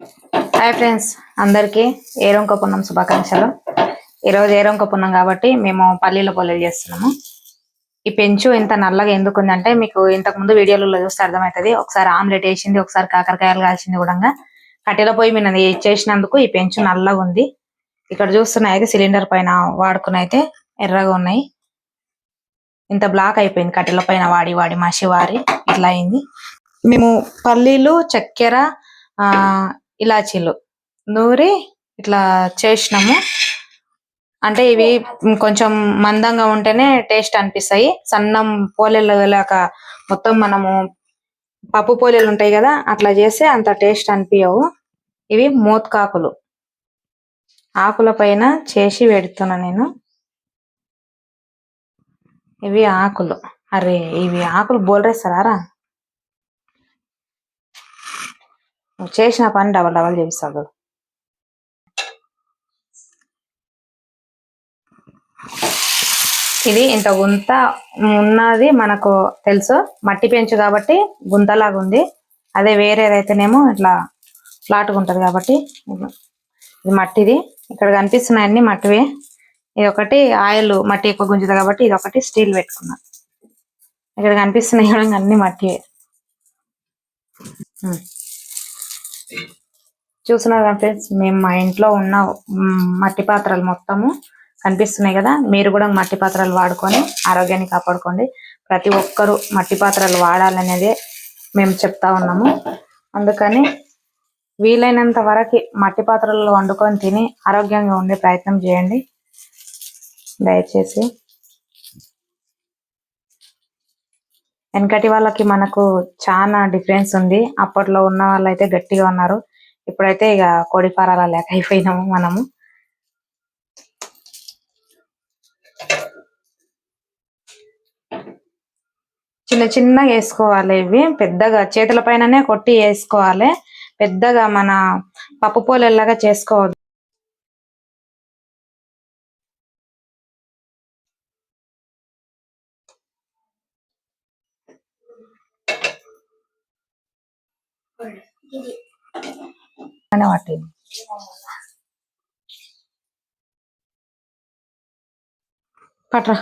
Hi friends అందరికీ ఏరంక పున్నం శుభాకాంక్షలు. ఈరోజు ఏరంక పున్నం కాబట్టి మేము పల్లీల పొల్లెలు చేస్తున్నాము. ఈ పెంచు ఇంత నల్లగా ఎందుకు అంటే మీకు ఇంతకు ముందు వీడియోలలో చూస్తే అర్థమవుతుంది. ఒకసారి ఆమ్లెట్ వేసింది ఒకసారి కాకరకాయలు కాల్చింది కూడా. కట్టెల పొయ్యి మీద చేసినందుకు ఈ పెంచు నల్లగా ఉంది. ఇక్కడ చూస్తున్న అయితే సిలిండర్ పైన వాడుకుని అయితే ఎర్రగా ఉన్నాయి. ఇంత బ్లాక్ అయిపోయింది కట్టెల పైన వాడి వాడి మసి వారి ఇట్లా అయింది. మేము పల్లీలు చక్కెర ఆ ఇలాచీలు. నూరి ఇట్లా చేసినాము. అంటే ఇవి కొంచెం మందంగా ఉంటేనే టేస్ట్ అనిపిస్తాయి. సన్నం పోలేలు లేక మొత్తం మనము పప్పు పోలేలు ఉంటాయి కదా అట్లా చేస్తే అంత టేస్ట్ అనిపించవు ఇవి మోత్కాకులు. ఆకుల పైన చేసి పెడుతున్నా నేను. ఇవి ఆకులు. అరే ఇవి ఆకులు బోల్రేస్తారా నువ్వు చేసిన పని డబల్ డబల్ చేపిస్తావు ఇది ఇంత గుంత ఉన్నది మనకు తెలుసు. మట్టి పెంచు కాబట్టి గుంతలాగా ఉంది. అదే వేరేదైతేనేమో ఇట్లా ఫ్లాట్గా ఉంటది కాబట్టి. ఇది మట్టిది. ఇక్కడ కనిపిస్తున్నాయి అన్ని మట్టివే. ఇది ఒకటి ఆయిల్ మట్టి ఎక్కువ గుంజుతుంది కాబట్టి ఇది ఒకటి స్టీల్ పెట్టుకున్నా. ఇక్కడ కనిపిస్తున్నాయి కూడా అన్ని మట్టివే చూస్తున్నారు కదా ఫ్రెండ్స్ మేము మా ఇంట్లో ఉన్న మట్టి పాత్రలు మొత్తము కనిపిస్తున్నాయి కదా. మీరు కూడా మట్టి పాత్రలు వాడుకొని ఆరోగ్యాన్ని కాపాడుకోండి. ప్రతి ఒక్కరూ మట్టి పాత్రలు వాడాలనేదే మేము చెప్తా ఉన్నాము. అందుకని వీలైనంత వరకు మట్టి పాత్రల్లో వండుకొని తిని ఆరోగ్యంగా ఉండే ప్రయత్నం చేయండి. దయచేసి వెనకటి వాళ్ళకి మనకు చాలా డిఫరెన్స్ ఉంది. అప్పట్లో ఉన్న వాళ్ళు అయితే గట్టిగా ఉన్నారు. ఇప్పుడైతే ఇక కోడి ఫారాల లేక అయిపోయినాము మనము. చిన్న చిన్నగా వేసుకోవాలి ఇవి. పెద్దగా చేతుల పైననే కొట్టి వేసుకోవాలి. పెద్దగా మన పప్పు పోలేలాగా చేసుకోవద్దు. అని వాటి పట్రా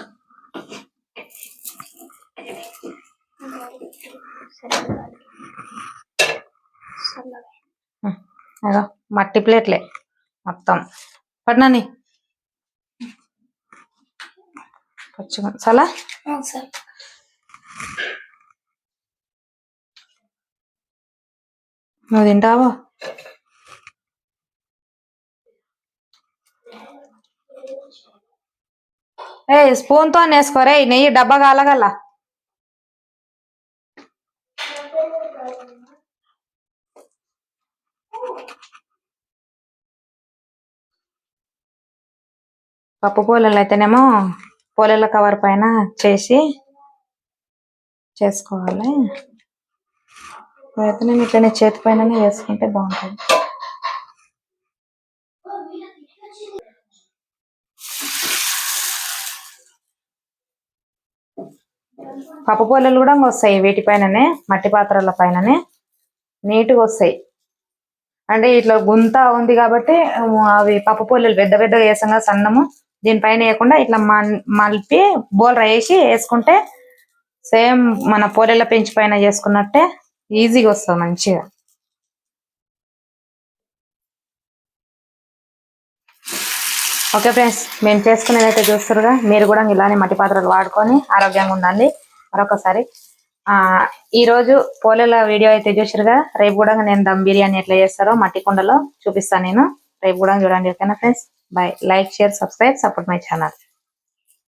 అదో మట్టి ప్లేట్లే మొత్తం. పట్నాని. పచ్చిగా చాలా నువ్వు తింటావా? ఏ స్పూన్తో వేసుకోరే నెయ్యి డబ్బా కాలగల. పప్పు పోలేలు అయితేనేమో పూలల కవర్ పైన చేసి చేసుకోవాలి. అయితే నేను ఇట్లనే చేతి పైననే వేసుకుంటే బాగుంటుంది. పప్పు పొల్లలు కూడా వస్తాయి వీటి పైననే మట్టి పాత్రల పైననే. నీట్గా వస్తాయి. అంటే ఇట్లా గుంత ఉంది కాబట్టి అవి పప్పు పొల్లలు పెద్ద పెద్దగా వేసాం కదా సన్నము దీనిపైన వేయకుండా ఇట్లా మలిపి బోల్ వేసి వేసుకుంటే సేమ్ మన పోలేల పెంచి పైన చేసుకున్నట్టే ఈజీగా వస్తుంది మంచిగా. ఓకే ఫ్రెండ్స్ మేము చేసుకునేది అయితే చూస్తారుగా మీరు కూడా ఇలానే మట్టి పాత్రలు వాడుకొని ఆరోగ్యంగా ఉండండి. మరొకసారి ఆ ఈ రోజు పోలేల వీడియో అయితే చూసారుగా రేపు కూడా నేను దమ్ బిర్యానీ ఎట్లా చేస్తారో మట్టి కుండలో చూపిస్తాను నేను. రేపు కూడా చూడండి ఓకేనా friends bye like share subscribe support my channel